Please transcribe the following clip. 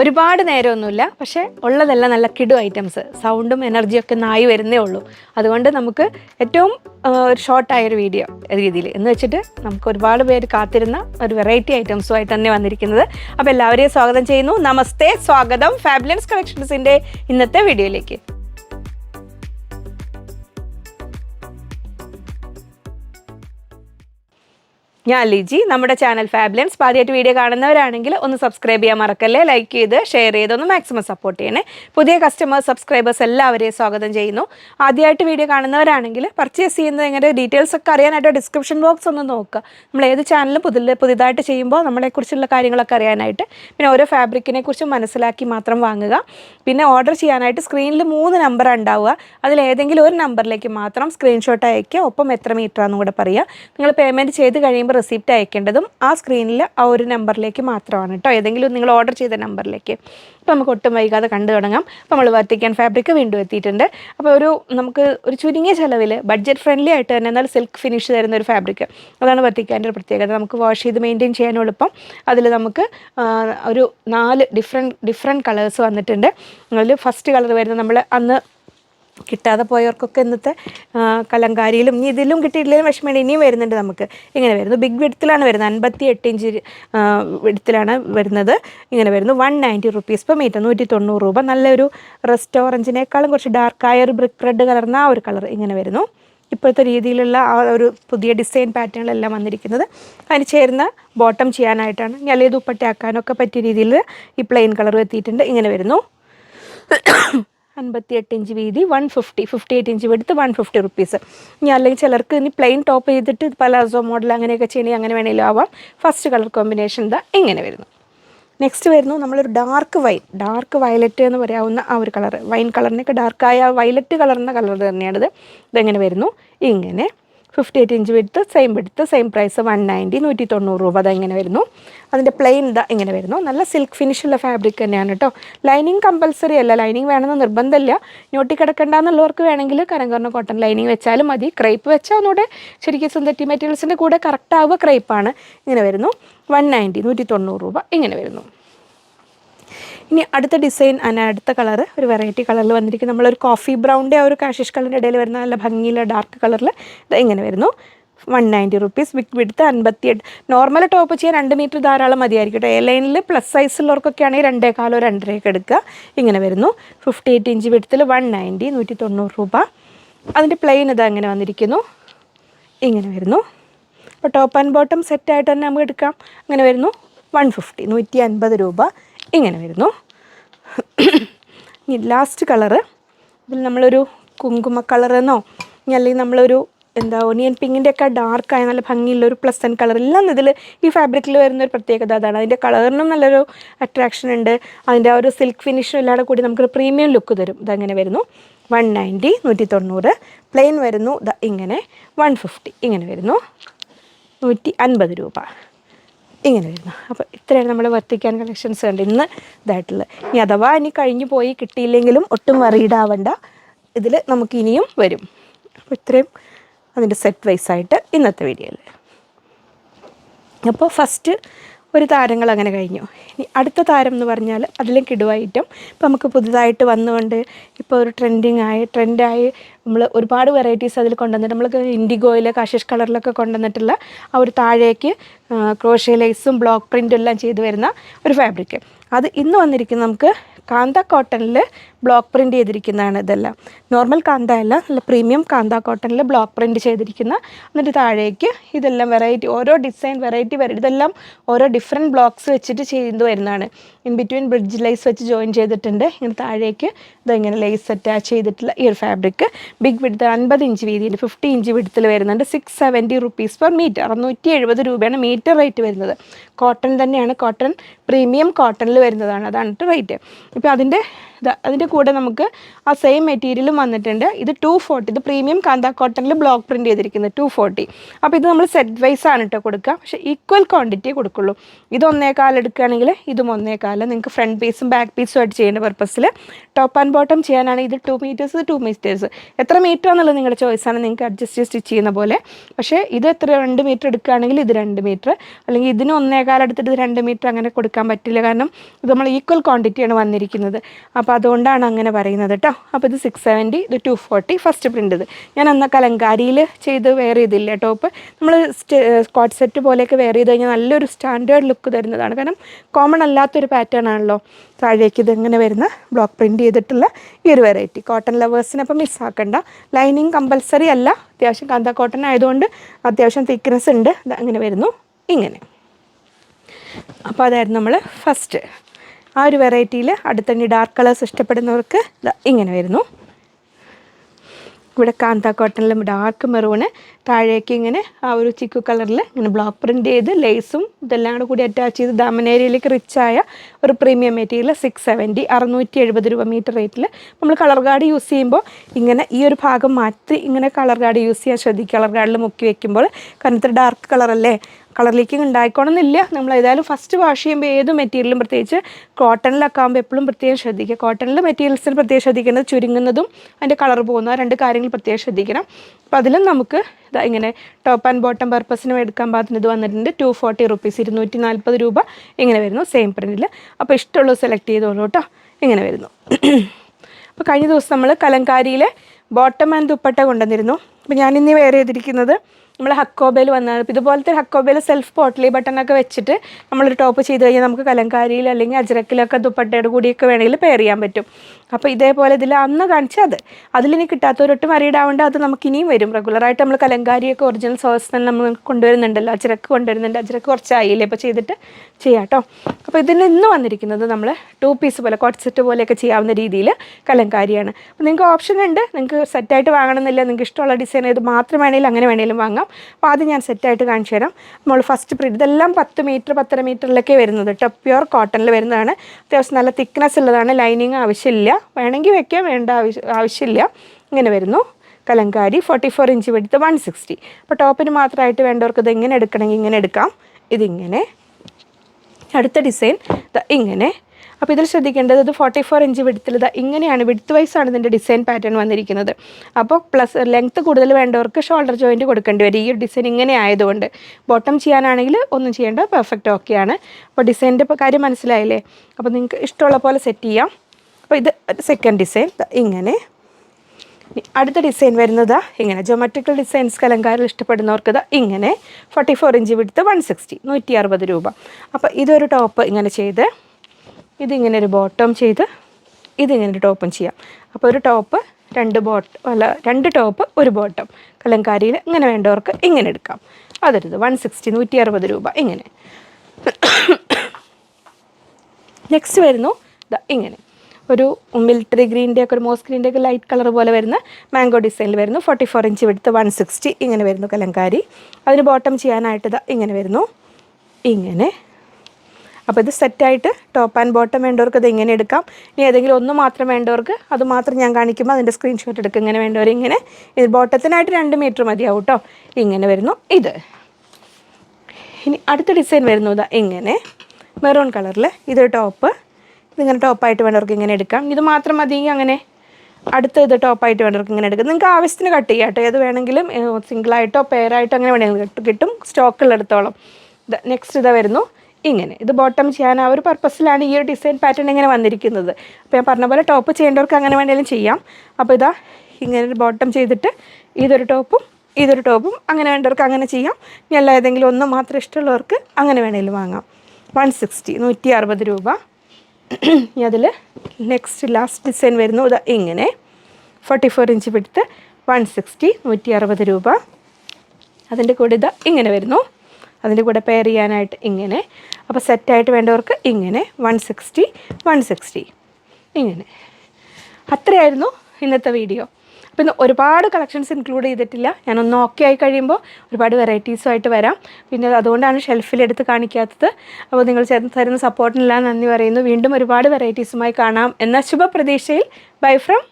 ഒരുപാട് നേരമൊന്നുമില്ല പക്ഷേ ഉള്ളതെല്ലാം നല്ല കിടു ഐറ്റംസ് സൗണ്ടും എനർജിയൊക്കെ നായി വരുന്നേ ഉള്ളൂ. അതുകൊണ്ട് നമുക്ക് ഏറ്റവും ഒരു ഷോർട്ടായൊരു വീഡിയോ രീതിയിൽ. എന്ന് വെച്ചിട്ട് നമുക്ക് ഒരുപാട് പേര് കാത്തിരുന്ന ഒരു വെറൈറ്റി ഐറ്റംസുമായിട്ട് തന്നെ വന്നിരിക്കുന്നത്. അപ്പോൾ എല്ലാവരെയും സ്വാഗതം ചെയ്യുന്നു. നമസ്തേ സ്വാഗതം. ഫാബുലൻസ് കളക്ഷൻസിന്റെ ഇന്നത്തെ വീഡിയോയിലേക്ക് ഞാൻ ലിജി. നമ്മുടെ ചാനൽ ഫാബ്ലൻസ് ആദ്യമായിട്ട് വീഡിയോ കാണുന്നവരാണെങ്കിൽ ഒന്ന് സബ്സ്ക്രൈബ് ചെയ്യാൻ മറക്കല്ലേ? ലൈക്ക് ചെയ്ത് ഷെയർ ചെയ്ത് ഒന്ന് മാക്സിമം സപ്പോർട്ട് ചെയ്യണേ. പുതിയ കസ്റ്റമേഴ്സ് സബ്സ്ക്രൈബേഴ്സ് എല്ലാവരെയും സ്വാഗതം ചെയ്യുന്നു. ആദ്യമായിട്ട് വീഡിയോ കാണുന്നവരാണെങ്കിൽ പർച്ചേസ് ചെയ്യുന്നത് എങ്ങനെ? ഡീറ്റെയിൽസ് ഒക്കെ അറിയാനായിട്ട് ഡിസ്ക്രിപ്ഷൻ ബോക്സ് ഒന്ന് നോക്കുക. നമ്മൾ ഏത് ചാനലും പുതിയ പുതിയതായിട്ട് ചെയ്യുമ്പോൾ നമ്മളെക്കുറിച്ചുള്ള കാര്യങ്ങളൊക്കെ അറിയാനായിട്ട് പിന്നെ ഓരോ ഫാബ്രിക്കിനെ കുറിച്ച് മനസ്സിലാക്കി മാത്രം വാങ്ങുക. പിന്നെ ഓർഡർ ചെയ്യാനായിട്ട് സ്ക്രീനിൽ മൂന്ന് നമ്പർ ഉണ്ടാവുക. അതിൽ ഏതെങ്കിലും ഒരു നമ്പറിലേക്ക് മാത്രം സ്ക്രീൻഷോട്ട് അയക്കുക ഒപ്പം എത്ര മീറ്റർ ആണെന്നും കൂടെ പറയുക. നിങ്ങൾ പേയ്മെന്റ് ചെയ്ത് കഴിയുമ്പോൾ റെസിപ്റ്റ് അയക്കേണ്ടതും ആ സ്ക്രീനിൽ ആ ഒരു നമ്പറിലേക്ക് മാത്രമാണ് കേട്ടോ ഏതെങ്കിലും നിങ്ങൾ ഓർഡർ ചെയ്ത നമ്പറിലേക്ക് അപ്പോൾ നമുക്ക് ഒട്ടും വൈകാതെ കണ്ടു തുടങ്ങാം. നമ്മൾ വർത്തിക്കാൻ ഫാബ്രിക് വീണ്ടും എത്തിയിട്ടുണ്ട്. അപ്പോൾ ഒരു നമുക്ക് ഒരു ചുരുങ്ങിയ ചിലവിൽ ബഡ്ജറ്റ് ഫ്രണ്ട്ലി ആയിട്ട് തന്നെ എന്നാൽ സിൽക്ക് ഫിനിഷ് തരുന്ന ഒരു ഫാബ്രിക് അതാണ് വർത്തിക്കാന്റെ ഒരു പ്രത്യേകത. നമുക്ക് വാഷ് ചെയ്ത് മെയിന്റെയിൻ ചെയ്യാനും എളുപ്പം അതിൽ നമുക്ക് ഒരു നാല് ഡിഫറെന്റ് ഡിഫറെന്റ് കളേഴ്സ് വന്നിട്ടുണ്ട്. അതിൽ ഫസ്റ്റ് കളർ വരുന്നത് നമ്മൾ അന്ന് കിട്ടാതെ പോയവർക്കൊക്കെ ഇന്നത്തെ കലങ്കാരിയിലും ഇനി ഇതിലും കിട്ടിയിട്ടില്ലെങ്കിലും വിഷമമാണ് ഇനിയും വരുന്നുണ്ട് നമുക്ക്. ഇങ്ങനെ വരുന്നു. ബിഗ് വിഡ്ത്തിലാണ് വരുന്നത്. അൻപത്തി എട്ട് ഇഞ്ച് വിഡ്ത്തിലാണ് വരുന്നത്. ഇങ്ങനെ വരുന്നു. One ninety rupees per metre നൂറ്റി തൊണ്ണൂറ് രൂപ. നല്ലൊരു റെസ്റ്റോറന്റിനേക്കാളും കുറച്ച് ഡാർക്കായ ഒരു ബ്രിക്ക് റെഡ് കലർന്ന ആ ഒരു കളർ ഇങ്ങനെ വരുന്നു. ഇപ്പോഴത്തെ രീതിയിലുള്ള ആ ഒരു പുതിയ ഡിസൈൻ പാറ്റേണിലെല്ലാം വന്നിരിക്കുന്നത്. അതിന് ചേരുന്ന ബോട്ടം ചെയ്യാനായിട്ടാണ്. ഇനി അല്ലെങ്കിൽ ദുപ്പട്ടയാക്കാനൊക്കെ പറ്റിയ രീതിയിൽ ഈ പ്ലെയിൻ കളർ എത്തിയിട്ടുണ്ട്. ഇങ്ങനെ വരുന്നു. അൻപത്തി എട്ട് ഇഞ്ച് വീതി one fifty fifty eight inch എടുത്ത് വൺ ഫിഫ്റ്റി റുപ്പീസ് ഇനി അല്ലെങ്കിൽ ചിലർക്ക് ഇനി പ്ലെയിൻ ടോപ്പ് ചെയ്തിട്ട് പലാസോ മോഡൽ അങ്ങനെയൊക്കെ ചെയ്യണമെങ്കിൽ അങ്ങനെ വേണമെങ്കിലും ആവാം. ഫസ്റ്റ് കളർ കോമ്പിനേഷൻ ഇതാ ഇങ്ങനെ വരുന്നു. നെക്സ്റ്റ് വരുന്നു നമ്മളൊരു ഡാർക്ക് വൈൻ ഡാർക്ക് വയലറ്റ് എന്ന് പറയാവുന്ന ആ ഒരു കളർ വൈൻ കളറിനൊക്കെ ഡാർക്കായ വയലറ്റ് കളർന്ന കളർ തന്നെയാണിത്. ഇതെങ്ങനെ വരുന്നു? ഇങ്ങനെ fifty eight inch width same width same price one ninety നൂറ്റി തൊണ്ണൂറ് രൂപ. അത് ഇങ്ങനെ വരുന്നു. അതിന്റെ പ്ലെയിൻ ഇതാ ഇങ്ങനെ വരുന്നു. നല്ല സിൽക്ക് ഫിനിഷുള്ള ഫാബ്രിക് തന്നെയാണ് കേട്ടോ ലൈനിങ് കമ്പൽസറി അല്ല. ലൈനിങ് വേണമെന്ന് നിർബന്ധമില്ല. ഞൊട്ടി കിടക്കണ്ടെന്നുള്ളവർക്ക് വേണമെങ്കിൽ കരങ്കറിന് കോട്ടൺ ലൈനിങ് വെച്ചാലും മതി. ക്രൈപ്പ് വെച്ചാൽ ഒന്നുകൂടെ ശരിക്കും സിന്തറ്റിക് മെറ്റീരിയൽസിന്റെ കൂടെ കറക്റ്റ് ആവുക ക്രൈപ്പാണ് ഇങ്ങനെ വരുന്നു. വൺ നയന്റി നൂറ്റി തൊണ്ണൂറ് രൂപ. ഇങ്ങനെ വരുന്നു. ഇനി അടുത്ത ഡിസൈൻ അതിന് അടുത്ത കളർ ഒരു വെറൈറ്റി കളറിൽ വന്നിരിക്കും നമ്മളൊരു കോഫി ബ്രൗണിന്റെ ആ ഒരു കാഷിഷ് കളറിന്റെ ഇടയിൽ വരുന്ന നല്ല ഭംഗിയുള്ള ഡാർക്ക് കളറിൽ ഇത് ഇങ്ങനെ വരുന്നു. വൺ നയന്റി റുപ്പീസ് ബിഗ് വിടുത്ത് അൻപത്തി എട്ട് നോർമൽ ടോപ്പ് ചെയ്യാൻ രണ്ട് മീറ്റർ ധാരാളം മതിയായിരിക്കും കേട്ടോ എ ലൈനിൽ പ്ലസ് സൈസുള്ളവർക്കൊക്കെ ആണെങ്കിൽ രണ്ടേകാലോ രണ്ടരയൊക്കെ എടുക്കുക. ഇങ്ങനെ വരുന്നു. ഫിഫ്റ്റി എയ്റ്റ് ഇഞ്ച് വിടുത്തിൽ വൺ നയന്റി നൂറ്റി തൊണ്ണൂറ് രൂപ. അതിന്റെ പ്ലെയിൻ ഇത് അങ്ങനെ വന്നിരിക്കുന്നു. ഇങ്ങനെ വരുന്നു. അപ്പോൾ ടോപ്പ് ആൻഡ് ബോട്ടം സെറ്റായിട്ട് തന്നെ നമുക്ക് എടുക്കാം. അങ്ങനെ വരുന്നു. വൺ ഫിഫ്റ്റി നൂറ്റി അൻപത് രൂപ. ഇങ്ങനെ വരുന്നു. ലാസ്റ്റ് കളറ് ഇതിൽ നമ്മളൊരു കുങ്കുമ കളറെന്നോ അല്ലെങ്കിൽ നമ്മളൊരു എന്താ ഒനിയൻ പിങ്കിന്റെ ഒക്കെ ഡാർക്കായ നല്ല ഭംഗിയുള്ള ഒരു പ്ലസ് ആൻഡ് കളർ എല്ലാം ഇതിൽ ഈ ഫാബ്രിക്കിൽ വരുന്ന ഒരു പ്രത്യേകത അതാണ്. അതിന്റെ കളറിനും നല്ലൊരു അട്രാക്ഷൻ ഉണ്ട്. അതിന്റെ ആ ഒരു സിൽക്ക് ഫിനിഷും എല്ലാം കൂടി നമുക്കൊരു പ്രീമിയം ലുക്ക് തരും. ഇതങ്ങനെ വരുന്നു. വൺ നയന്റി നൂറ്റി തൊണ്ണൂറ് പ്ലെയിൻ വരുന്നു ഇങ്ങനെ. വൺ ഫിഫ്റ്റി ഇങ്ങനെ വരുന്നു. നൂറ്റി അൻപത് രൂപ. ഇങ്ങനെ വരുന്നു. അപ്പോൾ ഇത്രയാണ് നമ്മൾ വർത്തിക്കാൻ കളക്ഷൻസ് കണ്ട് ഇന്ന് ഇതായിട്ടുള്ളത്. ഇനി അഥവാ ഇനി കഴിഞ്ഞു പോയി കിട്ടിയില്ലെങ്കിലും ഒട്ടും വറീഡാവണ്ട ഇതിൽ നമുക്ക് ഇനിയും വരും. അപ്പോൾ ഇത്രയും അതിന്റെ സെറ്റ് വൈസായിട്ട് ഇന്നത്തെ വീഡിയോയിൽ അപ്പോൾ ഫസ്റ്റ് ഒരു താരങ്ങൾ അങ്ങനെ കഴിഞ്ഞു. ഇനി അടുത്ത താരം എന്ന് പറഞ്ഞാൽ അതിലും കിടുവ ഐറ്റം നമുക്ക് പുതുതായിട്ട് വന്നുകൊണ്ട് ഇപ്പോൾ ഒരു ട്രെൻഡിങ് ആയി ട്രെൻഡായി നമ്മൾ ഒരുപാട് വെറൈറ്റീസ് അതിൽ കൊണ്ടുവന്നിട്ട് നമ്മൾക്ക് ഇൻഡിഗോയിൽ കാഷിഷ് കളറിലൊക്കെ കൊണ്ടുവന്നിട്ടുള്ള ആ ഒരു താഴേക്ക് ക്രോഷ്യ ലൈസും ബ്ലോക്ക് പ്രിന്റും എല്ലാം ചെയ്തു വരുന്ന ഒരു ഫാബ്രിക് അത് ഇന്ന് വന്നിരിക്കുന്ന നമുക്ക് കാന്ത കോട്ടണിൽ ബ്ലോക്ക് പ്രിന്റ് ചെയ്തിരിക്കുന്നതാണ് ഇതെല്ലാം. നോർമൽ കാന്ത അല്ല നല്ല പ്രീമിയം കാന്ത കോട്ടണിൽ ബ്ലോക്ക് പ്രിന്റ് ചെയ്തിരിക്കുന്ന എന്നിട്ട് താഴേക്ക് ഇതെല്ലാം വെറൈറ്റി ഓരോ ഡിസൈൻ വെറൈറ്റി വെറൈറ്റി ഇതെല്ലാം ഓരോ ഡിഫറെന്റ് ബ്ലോക്സ് വെച്ചിട്ട് ചെയ്തു വരുന്നതാണ്. ഇൻ ബിറ്റ്വീൻ ബ്രിഡ്ജ് ലൈസ് വെച്ച് ജോയിൻ ചെയ്തിട്ടുണ്ട്. ഇങ്ങനെ താഴേക്ക് ഇതെങ്ങനെ ലേസ് അറ്റാച്ച് ചെയ്തിട്ടുള്ള ഈ ഒരു ഫാബ്രിക് ബിഗ് വിഡ്ത്ത് അൻപത് ഇഞ്ച് വീതിയിൽ ഫിഫ്റ്റി ഇഞ്ച് വിഡ്ത്തിൽ വരുന്നുണ്ട്. Six seventy rupees per metre അറുന്നൂറ്റി എഴുപത് രൂപയാണ് മീറ്റർ റേറ്റ് വരുന്നത്. കോട്ടൺ തന്നെയാണ് കോട്ടൺ പ്രീമിയം കോട്ടണിൽ വരുന്നതാണ്. അതാണ് റേറ്റ് ഇപ്പോൾ അതിന്റെ അതിന്റെ കൂടെ നമുക്ക് ആ സെയിം മെറ്റീരിയലും വന്നിട്ടുണ്ട്. ഇത് ടു ഫോർട്ടി ഇത് പ്രീമിയം കാന്ത കോട്ടണിൽ ബ്ലോക്ക് പ്രിന്റ് ചെയ്തിരിക്കുന്നത് ടു ഫോർട്ടി അപ്പോൾ ഇത് നമ്മൾ സെറ്റ് വൈസ് ആണ് കേട്ടോ കൊടുക്കുക. പക്ഷേ ഈക്വൽ ക്വാണ്ടിറ്റി കൊടുക്കുള്ളൂ. ഇത് ഒന്നേകാൽ എടുക്കുകയാണെങ്കിൽ ഇതും ഒന്നേകാൽ. നിങ്ങൾക്ക് ഫ്രണ്ട് പീസും ബാക്ക് പീസും ആയിട്ട് ചെയ്യേണ്ട പർപ്പസിൽ ടോപ്പ് ആൻഡ് ബോട്ടം ചെയ്യാനാണെങ്കിൽ ഇത് ടു മീറ്റേഴ്സ് ടു മീറ്റേഴ്സ് എത്ര മീറ്റർ എന്നുള്ളത് നിങ്ങളുടെ ചോയ്സാണ് നിങ്ങൾക്ക് അഡ്ജസ്റ്റ് സ്റ്റിച്ച് ചെയ്യുന്ന പോലെ. പക്ഷേ ഇത് എത്ര രണ്ട് മീറ്റർ എടുക്കുകയാണെങ്കിൽ ഇത് രണ്ട് മീറ്റർ അല്ലെങ്കിൽ ഇതിന് ഒന്നേകാൽ എടുത്തിട്ട് ഇത് രണ്ട് മീറ്റർ അങ്ങനെ കൊടുക്കാൻ പറ്റില്ല. കാരണം ഇത് നമ്മൾ ഈക്വൽ ക്വാണ്ടിറ്റിയാണ് വന്നിരിക്കുന്നത്. അപ്പോൾ അതുകൊണ്ടാണ് അങ്ങനെ പറയുന്നത് കേട്ടോ അപ്പോൾ ഇത് സിക്സ് സെവന്റി ഇത് ടു ഫോർട്ടി ഫസ്റ്റ് പ്രിന്റ് ഇത്. ഞാൻ അന്ന് കലങ്കാരിയിൽ ചെയ്ത് വെയർ ചെയ്തില്ല ടോപ്പ് നമ്മൾ സ്കോട്ട് സെറ്റ് പോലെയൊക്കെ വെയർ ചെയ്ത് കഴിഞ്ഞാൽ നല്ലൊരു സ്റ്റാൻഡേർഡ് ലുക്ക് തരുന്നതാണ്. കാരണം കോമൺ അല്ലാത്തൊരു പാറ്റേൺ ആണല്ലോ. താഴേക്ക് ഇത് ഇങ്ങനെ വരുന്ന ബ്ലോക്ക് പ്രിന്റ് ചെയ്തിട്ടുള്ള ഈ ഒരു വെറൈറ്റി കോട്ടൺ ലവേഴ്സിനെ അപ്പം മിസ്സാക്കണ്ട ലൈനിങ് കമ്പൽസറി അല്ല. അത്യാവശ്യം കാന്ത കോട്ടൺ ആയതുകൊണ്ട് അത്യാവശ്യം തിക്നെസ് ഉണ്ട്. അങ്ങനെ വരുന്നു. ഇങ്ങനെ. അപ്പോൾ അതായിരുന്നു നമ്മൾ ഫസ്റ്റ് ആ ഒരു വെറൈറ്റിയിൽ അടുത്തന്നെ ഡാർക്ക് കളേഴ്സ് ഇഷ്ടപ്പെടുന്നവർക്ക് ഇങ്ങനെ വരുന്നു. ഇവിടെ കാന്ത കോട്ടണിലും ഡാർക്ക് മെറൂണ് താഴേക്ക് ഇങ്ങനെ ആ ഒരു ചിക്കു കളറിൽ ഇങ്ങനെ ബ്ലോക്ക് പ്രിന്റ് ചെയ്ത് ലേസും ഇതെല്ലാം കൂടെ കൂടി അറ്റാച്ച് ചെയ്ത് ദാമനേരിയയിലേക്ക് റിച്ചായ ഒരു പ്രീമിയം മെറ്റീരിയൽ സിക്സ് സെവന്റി അറുന്നൂറ്റി എഴുപത് രൂപ മീറ്റർ റേറ്റിൽ നമ്മൾ കളർ ഗാർഡ് യൂസ് ചെയ്യുമ്പോൾ ഇങ്ങനെ ഈ ഒരു ഭാഗം മാറ്റി ഇങ്ങനെ കളർ ഗാർഡ് യൂസ് ചെയ്യാൻ ശ്രദ്ധിക്കുക. കളർ ഗാർഡിൽ മുക്കി വെക്കുമ്പോൾ കാരണം ഡാർക്ക് കളറല്ലേ കളർ ലീക്കിംഗ് ഉണ്ടായിക്കോണമെന്നില്ല നമ്മൾ ഏതായാലും ഫസ്റ്റ് വാഷ് ചെയ്യുമ്പോൾ ഏത് മെറ്റീരിയലും പ്രത്യേകിച്ച് കോട്ടണിലൊക്കെ ആകുമ്പോൾ എപ്പോഴും പ്രത്യേകം ശ്രദ്ധിക്കുക. കോട്ടണിൽ മെറ്റീരിയൽസിൽ പ്രത്യേകം ശ്രദ്ധിക്കേണ്ടത് ചുരുങ്ങുന്നതും അതിന്റെ കളർ പോകുന്ന രണ്ട് കാര്യങ്ങൾ പ്രത്യേകം ശ്രദ്ധിക്കണം. അപ്പോൾ അതിലും നമുക്ക് ഇതാ ഇങ്ങനെ ടോപ്പ് ആൻഡ് ബോട്ടം പർപ്പസിനും എടുക്കാൻ പാകത്തിന് ഇത് വന്നിട്ടുണ്ട്. ടു ഫോർട്ടി റുപ്പീസ് ഇരുന്നൂറ്റി നാൽപ്പത് രൂപ ഇങ്ങനെ വരുന്നു സെയിം പ്രിന്റിൽ അപ്പോൾ ഇഷ്ടമുള്ളത് സെലക്ട് ചെയ്തോളൂ കേട്ടോ. ഇങ്ങനെ വരുന്നു. അപ്പോൾ കഴിഞ്ഞ ദിവസം നമ്മൾ കലങ്കാരിയിലെ ബോട്ടം ആൻഡ് ദുപ്പട്ട കൊണ്ടുവന്നിരുന്നു. അപ്പോൾ ഞാനിന്ന് വേറെ ചെയ്തിരിക്കുന്നത് നമ്മൾ ഹക്കോബേൽ വന്നതാണ് അപ്പോൾ ഇതുപോലത്തെ ഹക്കോബേൽ സെൽഫ് പോട്ടലി ബട്ടണൊക്കെ വെച്ചിട്ട് നമ്മളൊരു ടോപ്പ് ചെയ്ത് കഴിഞ്ഞാൽ നമുക്ക് കലങ്കാരിയിൽ അല്ലെങ്കിൽ അജ്രക്കിലൊക്കെ ദുപ്പട്ടയുടെ കൂടിയൊക്കെ വേണമെങ്കിൽ പെയർ ചെയ്യാൻ പറ്റും. അപ്പോൾ ഇതേപോലെ ഇതിൽ അന്ന് കാണിച്ച അത്. അതിലിനി കിട്ടാത്തവരൊട്ടും അറിയിടാവേണ്ട അത് നമുക്ക് ഇനിയും വരും റെഗുലറായിട്ട് നമ്മൾ കലങ്കാരിയൊക്കെ ഒറിജിനൽ സോഴ്സ് തന്നെ നമ്മൾ കൊണ്ടുവരുന്നുണ്ടല്ലോ. അജ്രക്ക് കൊണ്ടുവരുന്നുണ്ട്. അജ്രക്ക് കുറച്ചായില്ലേ? ഇപ്പോൾ ചെയ്തിട്ട് ചെയ്യാം കേട്ടോ അപ്പോൾ ഇതിന് ഇന്ന് വന്നിരിക്കുന്നത് നമ്മൾ ടു പീസ് പോലെ കോട്ട് സെറ്റ് പോലെയൊക്കെ ചെയ്യാവുന്ന രീതിയിൽ കലങ്കാരിയാണ്. അപ്പോൾ നിങ്ങൾക്ക് ഓപ്ഷൻ ഉണ്ട്. നിങ്ങൾക്ക് സെറ്റായിട്ട് വാങ്ങണമെന്നില്ല. നിങ്ങൾക്ക് ഇഷ്ടമുള്ള ഡിസൈൻ ഇത് മാത്രം വേണമെങ്കിലും അങ്ങനെ വേണമെങ്കിലും വാങ്ങാം. അപ്പോൾ അത് ഞാൻ സെറ്റായിട്ട് കാണിച്ചു തരാം. നമ്മൾ ഫസ്റ്റ് പ്രിന്റ് ഇതെല്ലാം പത്ത് മീറ്റർ പത്തര മീറ്ററിലൊക്കെ വരുന്നത് കേട്ടോ. പ്യുവർ കോട്ടണിൽ വരുന്നതാണ്. അത്യാവശ്യം നല്ല തിക്നെസ് ഉള്ളതാണ്. ലൈനിങ് ആവശ്യമില്ല. വേണമെങ്കിൽ വെക്കാം വേണ്ട ആവശ്യം ആവശ്യമില്ല. ഇങ്ങനെ വരുന്നു. Kalamkari forty four inch width one sixty അപ്പോൾ ടോപ്പിന് മാത്രമായിട്ട് വേണ്ടവർക്ക് ഇത് എങ്ങനെ എടുക്കണമെങ്കിൽ ഇങ്ങനെ എടുക്കാം. ഇതിങ്ങനെ. അടുത്ത ഡിസൈൻ ഇങ്ങനെ. അപ്പോൾ ഇതിൽ ശ്രദ്ധിക്കേണ്ടത് ഇത് ഫോർട്ടി ഫോർ ഇഞ്ച് വിടുത്തിൽ ഇത് ഇങ്ങനെയാണ് വിടുത്ത് വൈസാണ് ഇതിന്റെ ഡിസൈൻ പാറ്റേൺ വന്നിരിക്കുന്നത്. അപ്പോൾ പ്ലസ് ലെങ്ത്ത് കൂടുതൽ വേണ്ടവർക്ക് ഷോൾഡർ ജോയിന്റ് കൊടുക്കേണ്ടി വരും. ഈ ഒരു ഡിസൈൻ ഇങ്ങനെ ആയതുകൊണ്ട് ബോട്ടം ചെയ്യാനാണെങ്കിൽ ഒന്നും ചെയ്യേണ്ട പെർഫെക്റ്റ് ഓക്കെയാണ് അപ്പോൾ ഡിസൈനിന്റെ കാര്യം മനസ്സിലായില്ലേ? അപ്പോൾ നിങ്ങൾക്ക് ഇഷ്ടമുള്ള പോലെ സെറ്റ് ചെയ്യാം. അപ്പോൾ ഇത് സെക്കൻഡ് ഡിസൈൻ ഇങ്ങനെ. അടുത്ത ഡിസൈൻ വരുന്നത് ഇങ്ങനെ. ജോമെട്രിക്കൽ ഡിസൈൻസ് കലങ്കാരിൽ ഇഷ്ടപ്പെടുന്നവർക്ക് ഇത് ഇങ്ങനെ. Forty four inch width one sixty നൂറ്റി അറുപത് രൂപ. അപ്പോൾ ഇതൊരു ടോപ്പ് ഇങ്ങനെ ചെയ്ത് ഇതിങ്ങനെ ഒരു ബോട്ടം ചെയ്ത് ഇതിങ്ങനെ ഒരു ടോപ്പും ചെയ്യാം. അപ്പോൾ ഒരു ടോപ്പ് രണ്ട് ബോട്ട് അല്ല രണ്ട് ടോപ്പ് ഒരു ബോട്ടം കലങ്കാരിയിൽ ഇങ്ങനെ വേണ്ടവർക്ക് ഇങ്ങനെ എടുക്കാം. അതൊരു വൺ സിക്സ്റ്റി നൂറ്റി അറുപത് രൂപ ഇങ്ങനെ. നെക്സ്റ്റ് വരുന്നു ഇങ്ങനെ. ഒരു മിലിറ്ററി ഗ്രീന്റെ ഒക്കെ ഒരു മോസ് ഗ്രീന്റെ ഒക്കെ ലൈറ്റ് കളർ പോലെ വരുന്ന മാംഗോ ഡിസൈനിൽ വരുന്നു. Forty four inch width one sixty ഇങ്ങനെ വരുന്നു കലങ്കാരി. അതിന് ബോട്ടം ചെയ്യാനായിട്ട് ഇതാ ഇങ്ങനെ വരുന്നു. ഇങ്ങനെ. അപ്പോൾ ഇത് സെറ്റായിട്ട് ടോപ്പ് ആൻഡ് ബോട്ടം വേണ്ടവർക്ക് ഇത് ഇങ്ങനെ എടുക്കാം. ഇനി ഏതെങ്കിലും ഒന്ന് മാത്രം വേണ്ടവർക്ക് അത് മാത്രം ഞാൻ കാണിക്കുമ്പോൾ അതിന്റെ സ്ക്രീൻഷോട്ട് എടുക്കും. ഇങ്ങനെ വേണ്ടവർ ഇങ്ങനെ ഇത് ബോട്ടത്തിനായിട്ട് രണ്ട് മീറ്റർ മതിയാവും കേട്ടോ ഇങ്ങനെ വരുന്നു ഇത്. ഇനി അടുത്ത ഡിസൈൻ വരുന്നു ഇതാ ഇങ്ങനെ. മെറൂൺ കളറിൽ ഇതൊരു ടോപ്പ് ഇതിങ്ങനെ ടോപ്പായിട്ട് വേണ്ടവർക്ക് ഇങ്ങനെ എടുക്കാം. ഇത് മാത്രം മതി അങ്ങനെ. അടുത്ത ഇത് ടോപ്പായിട്ട് വേണ്ടവർക്ക് ഇങ്ങനെ എടുക്കാം. നിങ്ങൾക്ക് ആവശ്യത്തിന് കട്ട് ചെയ്യാം കേട്ടോ ഏത് വേണമെങ്കിലും സിംഗിളായിട്ടോ പെയറായിട്ടോ അങ്ങനെ വേണമെങ്കിലും കിട്ടും. സ്റ്റോക്കുള്ളിടത്തോളം നെക്സ്റ്റ് ഇതാ വരുന്നു. ഇങ്ങനെ. ഇത് ബോട്ടം ചെയ്യാൻ ആ ഒരു പർപ്പസിലാണ് ഈ ഒരു ഡിസൈൻ പാറ്റേൺ ഇങ്ങനെ വന്നിരിക്കുന്നത്. അപ്പോൾ ഞാൻ പറഞ്ഞ പോലെ ടോപ്പ് ചെയ്യേണ്ടവർക്ക് അങ്ങനെ വേണമെങ്കിലും ചെയ്യാം. അപ്പോൾ ഇതാ ഇങ്ങനെ ഒരു ബോട്ടം ചെയ്തിട്ട് ഇതൊരു ടോപ്പും ഇതൊരു ടോപ്പും അങ്ങനെ വേണ്ടവർക്ക് അങ്ങനെ ചെയ്യാം. ഇനി അല്ല ഏതെങ്കിലും ഒന്ന് മാത്രം ഇഷ്ടമുള്ളവർക്ക് അങ്ങനെ വേണമെങ്കിലും വാങ്ങാം. വൺ സിക്സ്റ്റി നൂറ്റി അറുപത് രൂപ. ഇനി അതിൽ നെക്സ്റ്റ് ലാസ്റ്റ് ഡിസൈൻ വരുന്നു. ഇതാ ഇങ്ങനെ. Forty four inch width one sixty നൂറ്റി അറുപത് രൂപ. അതിന്റെ കൂടെ ഇതാ ഇങ്ങനെ വരുന്നു. അതിന്റെ കൂടെ പെയർ ചെയ്യാനായിട്ട് ഇങ്ങനെ. അപ്പോൾ സെറ്റായിട്ട് വേണ്ടവർക്ക് ഇങ്ങനെ വൺ സിക്സ്റ്റി വൺ സിക്സ്റ്റി ഇങ്ങനെ. അത്രയായിരുന്നു ഇന്നത്തെ വീഡിയോ അപ്പോൾ ഇന്ന് ഒരുപാട് കളക്ഷൻസ് ഇൻക്ലൂഡ് ചെയ്തിട്ടില്ല. ഞാനൊന്ന് ഓക്കെ ആയി കഴിയുമ്പോൾ ഒരുപാട് വെറൈറ്റീസുമായിട്ട് വരാം. പിന്നെ അതുകൊണ്ടാണ് ഷെൽഫിലെടുത്ത് കാണിക്കാത്തത്. അപ്പോൾ നിങ്ങൾ തരുന്ന സപ്പോർട്ടിനെല്ലാം നന്ദി പറയുന്നു. വീണ്ടും ഒരുപാട് വെറൈറ്റീസുമായി കാണാം എന്ന ശുഭപ്രതീക്ഷയിൽ. Bye from